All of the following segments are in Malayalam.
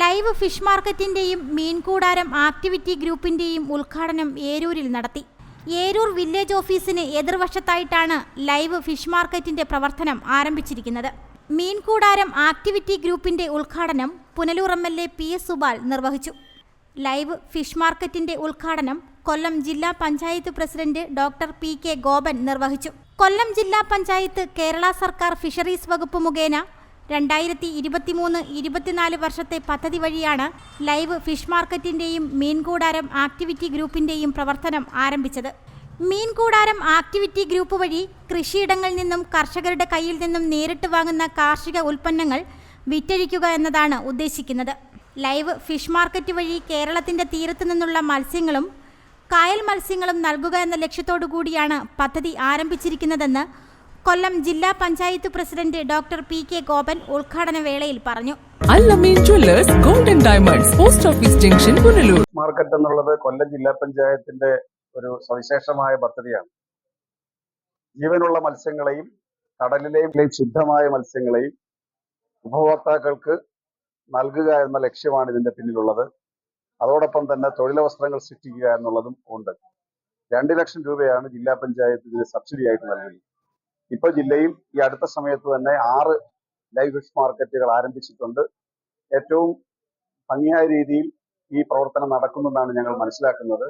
ലൈവ് ഫിഷ് മാർക്കറ്റിന്റെയും മീൻകൂടാരം ആക്ടിവിറ്റി ഗ്രൂപ്പിന്റെയും ഉദ്ഘാടനം ഏരൂരിൽ നടത്തി. ഏരൂർ വില്ലേജ് ഓഫീസിന് എതിർവശത്തായിട്ടാണ് ലൈവ് ഫിഷ് മാർക്കറ്റിന്റെ പ്രവർത്തനം ആരംഭിച്ചിരിക്കുന്നത്. മീൻകൂടാരം ആക്ടിവിറ്റി ഗ്രൂപ്പിന്റെ ഉദ്ഘാടനം Punalur M L A P S Subal നിർവഹിച്ചു. ലൈവ് ഫിഷ് മാർക്കറ്റിന്റെ ഉദ്ഘാടനം കൊല്ലം ജില്ലാ panchayat president doctor P K Gopan നിർവഹിച്ചു. കൊല്ലം ജില്ലാ പഞ്ചായത്ത് കേരള സർക്കാർ ഫിഷറീസ് വകുപ്പ് മുഖേന രണ്ടായിരത്തി ഇരുപത്തിമൂന്ന് ഇരുപത്തിനാല് വർഷത്തെ പദ്ധതി വഴിയാണ് ലൈവ് ഫിഷ് മാർക്കറ്റിന്റെയും മീൻകൂടാരം ആക്ടിവിറ്റി ഗ്രൂപ്പിന്റെയും പ്രവർത്തനം ആരംഭിച്ചത്. മീൻകൂടാരം ആക്ടിവിറ്റി ഗ്രൂപ്പ് വഴി കൃഷിയിടങ്ങളിൽ നിന്നും കർഷകരുടെ കയ്യിൽ നിന്നും നേരിട്ട് വാങ്ങുന്ന കാർഷിക ഉൽപ്പന്നങ്ങൾ വിറ്റഴിക്കുക എന്നതാണ് ഉദ്ദേശിക്കുന്നത്. ലൈവ് ഫിഷ് മാർക്കറ്റ് വഴി കേരളത്തിന്റെ തീരത്തു നിന്നുള്ള മത്സ്യങ്ങളും കായൽ മത്സ്യങ്ങളും നൽകുക എന്ന ലക്ഷ്യത്തോടു കൂടിയാണ് പദ്ധതി ആരംഭിച്ചിരിക്കുന്നതെന്ന് കൊല്ലം ജില്ലാ panchayat president doctor P K Gopan ഉദ്ഘാടന വേളയിൽ പറഞ്ഞു. Jewellers golden diamonds post office junction Punalur. Market എന്നുള്ളത് കൊല്ലം ജില്ലാ പഞ്ചായത്തിന്റെ ഒരു സവിശേഷമായ പദ്ധതിയാണ്. ജീവനുള്ള മത്സ്യങ്ങളെയും കടലിലെയും ശുദ്ധമായ മത്സ്യങ്ങളെയും ഉപഭോക്താക്കൾക്ക് നൽകുക എന്ന ലക്ഷ്യമാണ് ഇതിന്റെ പിന്നിലുള്ളത്. അതോടൊപ്പം തന്നെ തൊഴിലവസരങ്ങൾ സൃഷ്ടിക്കുക എന്നുള്ളതും ഉണ്ട്. രണ്ട് ലക്ഷം രൂപയാണ് ജില്ലാ പഞ്ചായത്ത് ഇതിന് സബ്സിഡി ആയിട്ട് നൽകുന്നത്. ഇപ്പൊ ജില്ലയിൽ ഈ അടുത്ത സമയത്ത് തന്നെ ആറ് ലൈവ് ഫിഷ് മാർക്കറ്റുകൾ ആരംഭിച്ചിട്ടുണ്ട്. ഏറ്റവും ഭംഗിയായ രീതിയിൽ ഈ പ്രവർത്തനം നടക്കുന്നെന്നാണ് ഞങ്ങൾ മനസ്സിലാക്കുന്നത്.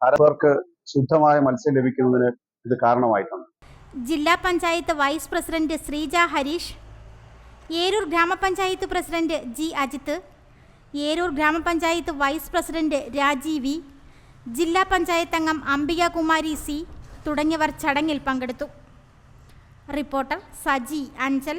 അരവർക്ക് ശുദ്ധമായ മത്സ്യം ലഭിക്കുന്നതിന് ഇത് കാരണമായിട്ടുണ്ട്. ജില്ലാ പഞ്ചായത്ത് വൈസ് പ്രസിഡന്റ് ശ്രീജ ഹരീഷ് ഏരൂർ ഗ്രാമപഞ്ചായത്ത് പ്രസിഡന്റ് ജി അജിത്ത് ഏരൂർ ഗ്രാമപഞ്ചായത്ത് വൈസ് പ്രസിഡന്റ് രാജീവ് ജില്ലാ പഞ്ചായത്ത് അംഗം അംബികാകുമാരി സി തുടങ്ങിയവർ ചടങ്ങിൽ പങ്കെടുത്തു. റിപ്പോർട്ടർ സജി അഞ്ചൽ.